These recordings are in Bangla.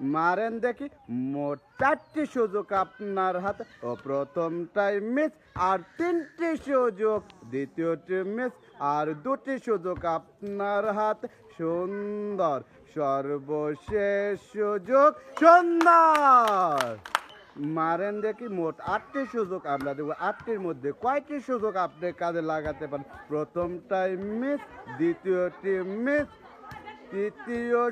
মারেন দেখি, মোট চারটি সুযোগ আপনার হাতে। ও প্রথমটাই মিস আর তিনটি সুযোগ, দ্বিতীয়টি মিস আর দুটি সুযোগ আপনার হাতে। সুন্দর, সর্বশেষ সুযোগ সুন্দর। মারেন দেখি, মোট আটটি সুযোগ আমরা দেবো। আটটির মধ্যে কয়টি সুযোগ আপনি কাজে লাগাতে পারেন? প্রথমটাই মিস দ্বিতীয়টি মিস তৃতীয়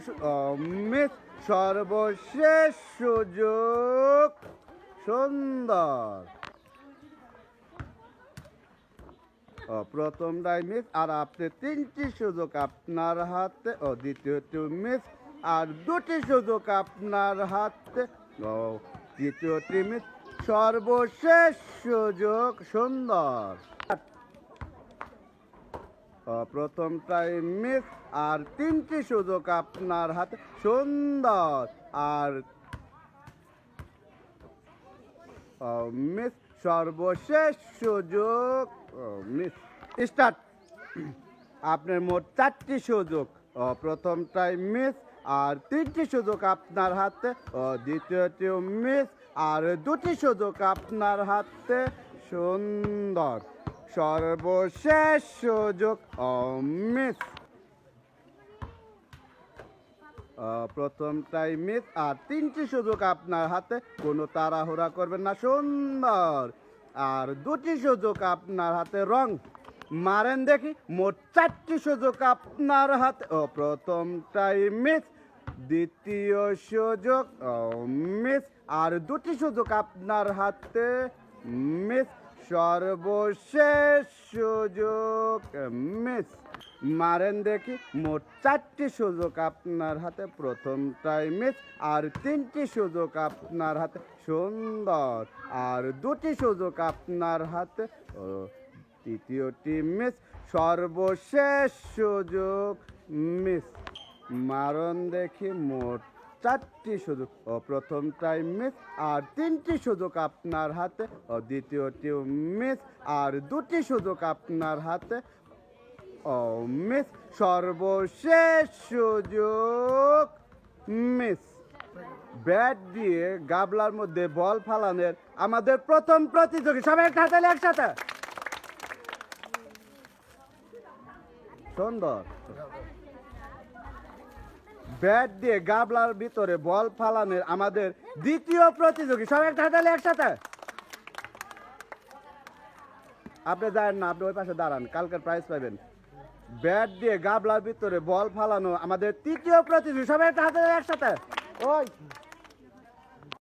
মিস সর্বশেষ সুযোগ, সুন্দর। প্রথমটাই মিস আর আপনি তিনটি সুযোগ আপনার হাতে। ও, দ্বিতীয়টি মিস আর দুটি সুযোগ আপনার হাতে। ও, তৃতীয়টি মিস সর্বশেষ সুযোগ, সুন্দর। প্রথমটাই মিস আর তিনটি সুযোগ আপনার হাতে। সুন্দর। আর মিস, সর্বশেষ সুযোগ মিস, স্টার্ট। আপনার মোট চারটি সুযোগ। প্রথমটাই মিস আর তিনটি সুযোগ আপনার হাতে। ও দ্বিতীয়টি মিস আর দুটি সুযোগ আপনার হাতে। সুন্দর। সর্বশেষ সুযোগ মিস প্রথমটাই মিস আর তিনটি সুযোগ আপনার হাতে, কোনো তাড়াহুড়া করবেন না, সুন্দর। আর দুটি সুযোগ আপনার হাতে, রং। মারেন দেখি, মোট চারটি সুযোগ আপনার হাতে ও প্রথমটাই মিস দ্বিতীয় সুযোগ মিস আর দুটি সুযোগ আপনার হাতে মিস সর্বশেষ সুযোগ মিস মারেন দেখি, মোট চারটি সুযোগ আপনার হাতে। প্রথমটাই মিস আর তিনটি সুযোগ আপনার হাতে। সুন্দর। আর দুটি সুযোগ আপনার হাতে। তৃতীয়টি মিস সর্বশেষ সুযোগ মিস মারণ দেখি, মোট চারটি সুযোগ প্রথমটাই মিস আর তিনটি সুযোগ আপনার হাতে দ্বিতীয়টি মিস আর দুটি সুযোগ আপনার হাতে, ও মিস সর্বশেষ সুযোগ মিস ব্যাট দিয়ে গাবলার মধ্যে বল ফালানের আমাদের প্রথম প্রতিযোগী, সবাই হাতালে একসাথে। সুন্দর। ব্যাট দিয়ে গাবলার ভিতরে বল ফালানের আমাদের দ্বিতীয় প্রতিযোগী। সবাই একটা হাতালে একসাথে? আপনি যান না, আপনি ওই পাশে দাঁড়ান, কালকের প্রাইজ পাবেন ব্যাট দিয়ে গাবলার ভিতরে বল ফালানো আমাদের তৃতীয় প্রতিযোগী। সবাই একটা হাতে একসাথে? ওই।